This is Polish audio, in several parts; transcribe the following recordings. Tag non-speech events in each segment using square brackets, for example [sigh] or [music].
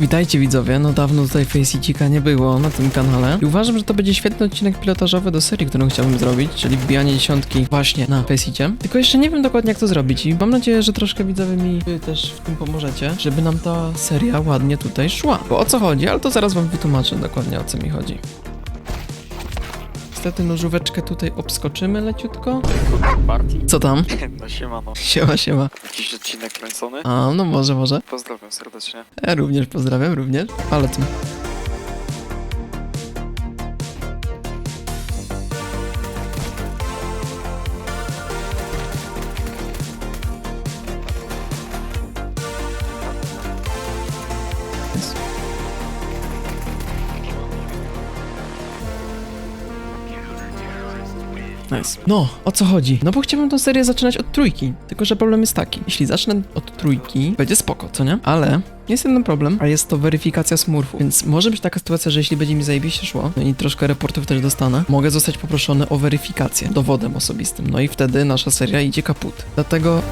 Witajcie widzowie, no dawno tutaj Faceitika nie było na tym kanale i uważam, że to będzie świetny odcinek pilotażowy do serii, którą chciałbym zrobić, czyli wbijanie dziesiątki właśnie na Faceicie. Tylko jeszcze nie wiem dokładnie jak to zrobić i mam nadzieję, że troszkę widzowie mi wy też w tym pomożecie, żeby nam ta seria ładnie tutaj szła. Bo o co chodzi, ale to zaraz wam wytłumaczę dokładnie o co mi chodzi. Niestety nożóweczkę tutaj obskoczymy leciutko. Co tam? [laughs] No siemano. Siema, siema. Jakiś odcinek kręcony? A, no może, może. Pozdrawiam serdecznie. Ja również pozdrawiam, również. Ale co? Nice. No, o co chodzi? No bo chciałbym tę serię zaczynać od trójki. Tylko, że problem jest taki. Jeśli zacznę od trójki, będzie spoko, co nie? Ale jest jeden problem, a jest to weryfikacja smurfu. Więc może być taka sytuacja, że jeśli będzie mi zajebiście szło, no i troszkę reportów też dostanę, mogę zostać poproszony o weryfikację dowodem osobistym. No i wtedy nasza seria idzie kaput. Dlatego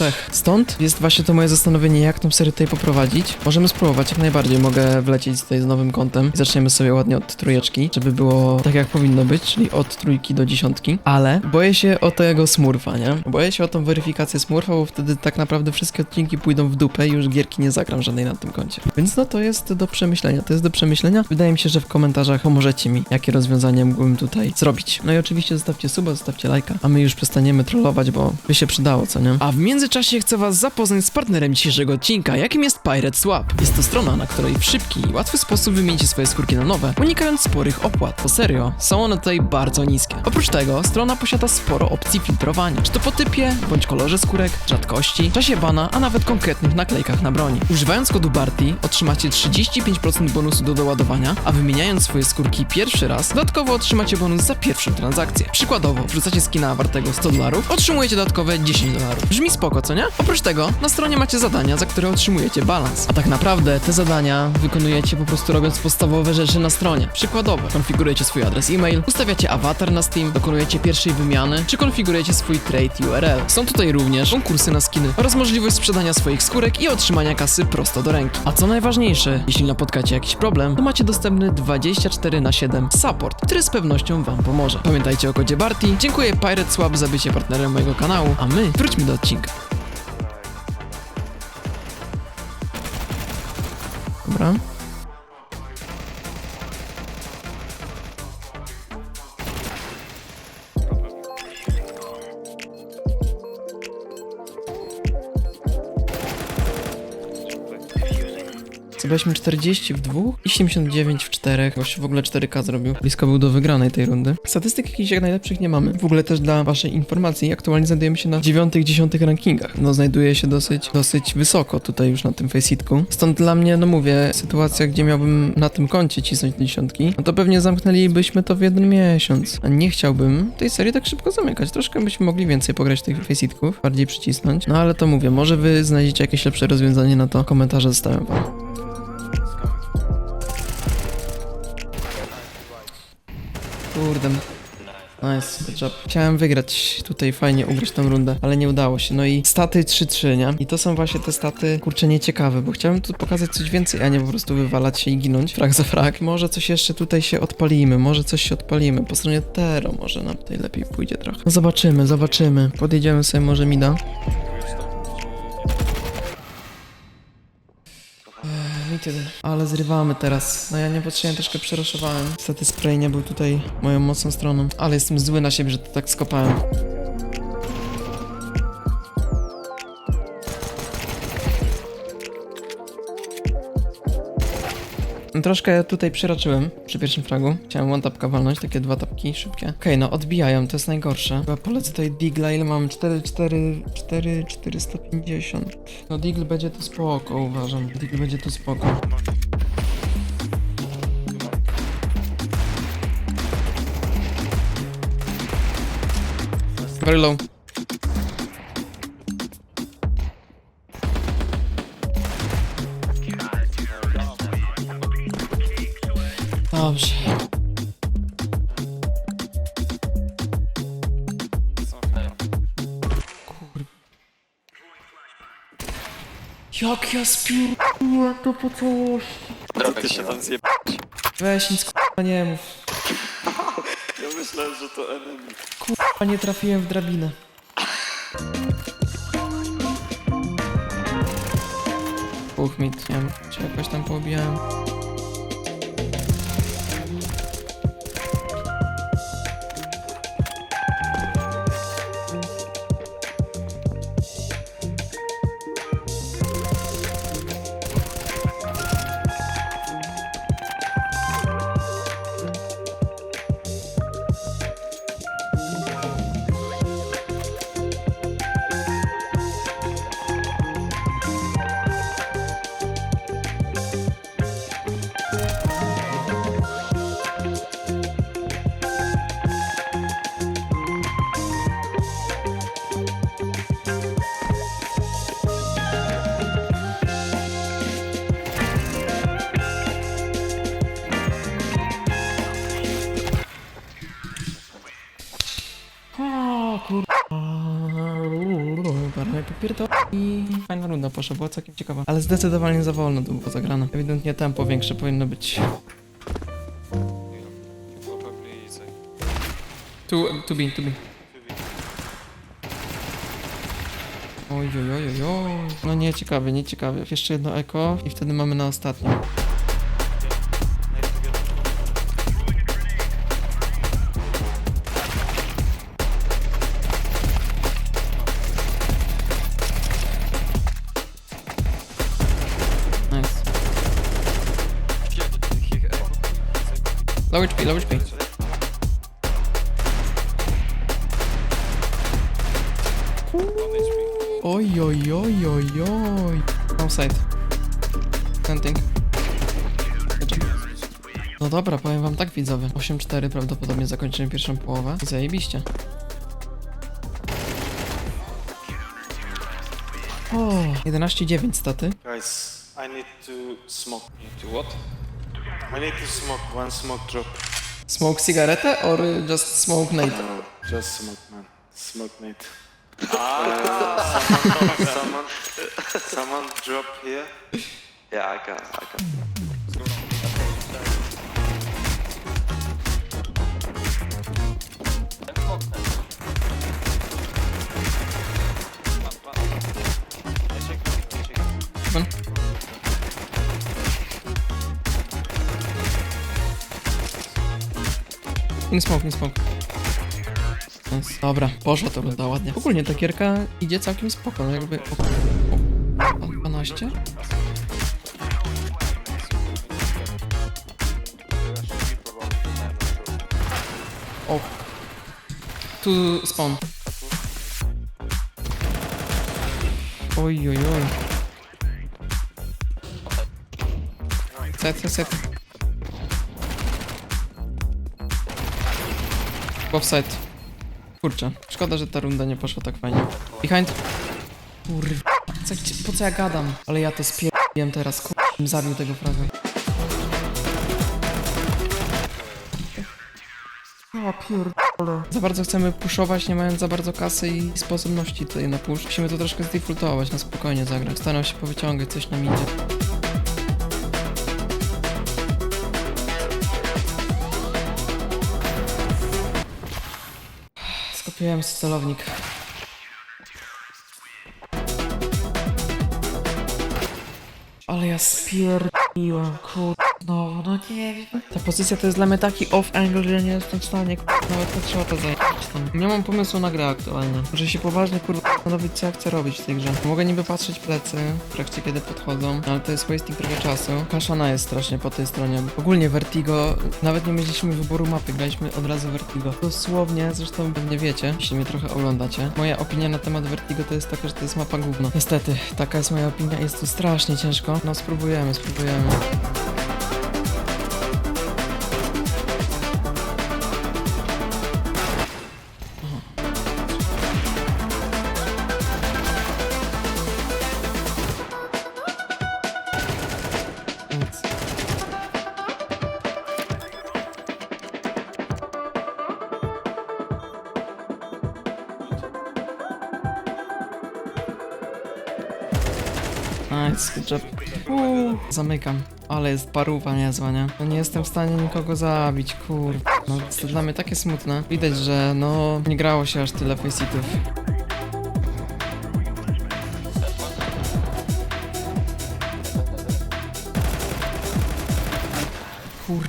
trzech. Stąd jest właśnie to moje zastanowienie, jak tą serię tutaj poprowadzić. Możemy spróbować, jak najbardziej. Mogę wlecieć tutaj z nowym kątem i zaczniemy sobie ładnie od trójeczki, żeby było tak, jak powinno być, czyli od trójki do dziesiątki. Ale boję się o tego smurfa, nie? Boję się o tą weryfikację smurfa, bo wtedy tak naprawdę wszystkie odcinki pójdą w dupę i już gierki nie zagram żadnej na tym koncie. Więc no to jest do przemyślenia. To jest do przemyślenia. Wydaje mi się, że w komentarzach pomożecie mi, jakie rozwiązanie mógłbym tutaj zrobić. No i oczywiście zostawcie suba, zostawcie lajka, a my już przestaniemy trollować, bo by się przydało, co nie? A w międzyczasie chcę was zapoznać z partnerem dzisiejszego odcinka, jakim jest Pirate Swap. Jest to strona, na której w szybki i łatwy sposób wymienicie swoje skórki na nowe, unikając sporych opłat. To serio, są one tutaj bardzo niskie. Oprócz tego, strona posiada sporo opcji filtrowania, czy to po typie, bądź kolorze skórek, rzadkości, czasie bana, a nawet konkretnych naklejkach na broni. Używając kodu BARTI otrzymacie 35% bonusu do doładowania, a wymieniając swoje skórki pierwszy raz, dodatkowo otrzymacie bonus za pierwszą transakcję. Przykładowo, wrzucacie skina wartego 100 dolarów, otrzymujecie dodatkowe 10 dolarów. Brzmi spoko, co nie? Oprócz tego, na stronie macie zadania, za które otrzymujecie balans. A tak naprawdę te zadania wykonujecie po prostu robiąc podstawowe rzeczy na stronie. Przykładowo, konfigurujecie swój adres e-mail, ustawiacie awatar na Steam, dokonujecie pierwszej wymiany, czy konfigurujecie swój trade URL. Są tutaj również konkursy na skiny oraz możliwość sprzedania swoich skórek i otrzymania kasy prosto do ręki. A co najważniejsze, jeśli napotkacie jakiś problem, to macie dostępny 24 na 7 support, który z pewnością wam pomoże. Pamiętajcie o kodzie BARTI. Dziękuję Pirate Swap za bycie partnerem mojego kanału, a my wróćmy do odcinka. Dobra. Zrobiliśmy 40 w dwóch i 79 w czterech. Gość w ogóle 4K zrobił. Blisko był do wygranej tej rundy. Statystyk jakichś jak najlepszych nie mamy. W ogóle też dla waszej informacji, aktualnie znajdujemy się na 9-10 rankingach. No znajduje się dosyć, dosyć wysoko tutaj już na tym faceitku. Stąd dla mnie, no mówię, sytuacja, gdzie miałbym na tym koncie cisnąć dziesiątki, no to pewnie zamknęlibyśmy to w jeden miesiąc. A nie chciałbym tej serii tak szybko zamykać. Troszkę byśmy mogli więcej pograć tych faceitków, bardziej przycisnąć. No ale to mówię, może wy znajdziecie jakieś lepsze rozwiązanie na to. Komentarze zostawiam wam. Kurde. Nice, good job. Chciałem wygrać tutaj fajnie, ugrać tą rundę, ale nie udało się. No i staty 3-3, nie? I to są właśnie te staty, kurczę, nieciekawe, bo chciałem tu pokazać coś więcej, a nie po prostu wywalać się i ginąć. Frag za frag. Może coś jeszcze tutaj się odpalimy, może coś się odpalimy. Po stronie Tero może nam tutaj lepiej pójdzie trochę. No zobaczymy, zobaczymy. Podjedziemy sobie może Mida. Ale zrywamy teraz. No ja niepotrzebnie troszkę przeroszowałem. Niestety spray nie był tutaj moją mocną stroną. Ale jestem zły na siebie, że to tak skopałem. Troszkę tutaj przeraczyłem przy pierwszym fragu. Chciałem one tapka walnąć, takie dwa tapki szybkie. Okej, no odbijają, to jest najgorsze. Chyba polecę tutaj digla, ile mam? 4, 4, 4, 450. No digl będzie tu spoko, uważam. Digl będzie tu spoko. Very low. Dobrze. Jak ja spierdolę to po całości. Co ty się tam zjeb... Weź nic k***a nie mów. Ja myślałem, że to enemy. A nie trafiłem w drabinę. Uch, mit, nie wiem, czy jakoś tam poobijałem. Runda poszła, była całkiem ciekawa. Ale zdecydowanie za wolno to było zagrane. Ewidentnie tempo większe powinno być. Tu, tu be, tu be. Oj, oj, oj, oj, oj. No nie, ciekawie, nie ciekawie. Jeszcze jedno eko i wtedy mamy na ostatnim. Low HP, low HP. Oj, oj, oj, oj, oj. Outside. Planting. No dobra, powiem wam tak widzowie. 8-4 prawdopodobnie zakończymy pierwszą połowę. I zajebiście. O, 11-9 staty. Guys, I need to smoke. To what? I need to smoke one smoke drop. Smoke cigarette or just smoke nade? No, just smoke, man. Smoke nade. Ah, [laughs] someone, someone, someone drop here. Yeah, I can, I got. In smoke, in smoke. Dobra, poszła to runda ładnie. Ogólnie ta gierka idzie całkiem spoko, no jakby... O, o, 12? O. Tu spawn. Oj, oj, oj. Set, set, set. Offside. Kurczę, szkoda, że ta runda nie poszła tak fajnie. Behind. Kurwa, co, po co ja gadam? Ale ja to spierdoliłem teraz, kurwa, zabił tego fraga. Za bardzo chcemy puszować, nie mając za bardzo kasy i sposobności tutaj na push. Musimy to troszkę zdefaultować, na spokojnie zagrać. Staram się powyciągać, coś nam idzie. Z celownik. Ale ja spierdoliłem, kur... No, no nie wiem. Ta pozycja to jest dla mnie taki off-angle, że ja nie jestem w stanie kur... nawet trzeba to zająć tam. Nie mam pomysłu na grę aktualnie. Muszę się poważnie kur... zastanowić co ja chcę robić w tej grze. Mogę niby patrzeć plecy w trakcie kiedy podchodzą, ale to jest wasting trochę czasu. Kaszana jest strasznie po tej stronie. Ogólnie Vertigo, nawet nie mieliśmy wyboru mapy, graliśmy od razu Vertigo. Dosłownie, zresztą pewnie wiecie, jeśli mnie trochę oglądacie. Moja opinia na temat Vertigo to jest taka, że to jest mapa gówno. Niestety, taka jest moja opinia, jest tu strasznie ciężko. No spróbujemy, spróbujemy. Nice, good job. Uuu, zamykam. Ale jest paruwa niezła, nie? No nie jestem w stanie nikogo zabić, kur... No to dla mnie takie smutne. Widać, że no nie grało się aż tyle faceitów. Kur...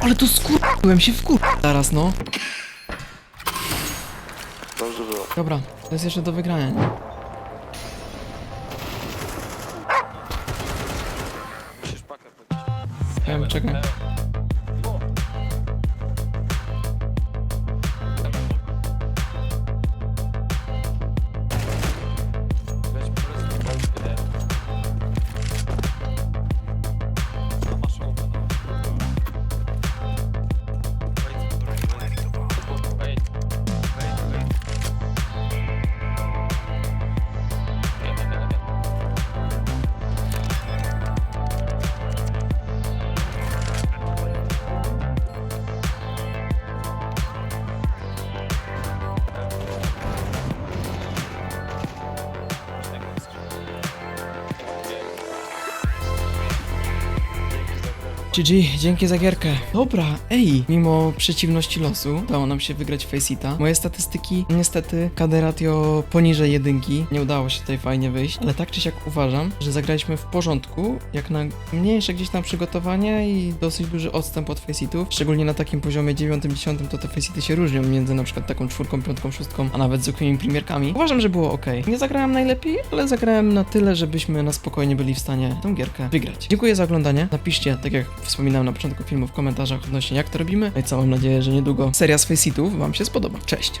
Ale to skurzyłem się w kur... Zaraz, no. Dobrze było. Dobra, to jest jeszcze do wygrania, nie? Czekaj. GG, dzięki za gierkę. Dobra, ej, mimo przeciwności losu udało nam się wygrać Faceita. Moje statystyki, niestety, KD ratio poniżej jedynki. Nie udało się tutaj fajnie wyjść, ale tak czy siak uważam, że zagraliśmy w porządku, jak na mniejsze gdzieś tam przygotowanie i dosyć duży odstęp od Faceitów. Szczególnie na takim poziomie 9-10 to te Faceity się różnią między na przykład taką czwórką, piątką, szóstką, a nawet zwykłymi premierkami. Uważam, że było ok. Nie zagrałem najlepiej, ale zagrałem na tyle, żebyśmy na spokojnie byli w stanie tą gierkę wygrać. Dziękuję za oglądanie. Napiszcie, tak jak wspominałem na początku filmu, w komentarzach odnośnie jak to robimy. No i co, mam nadzieję, że niedługo seria z Faceitów Wam się spodoba. Cześć!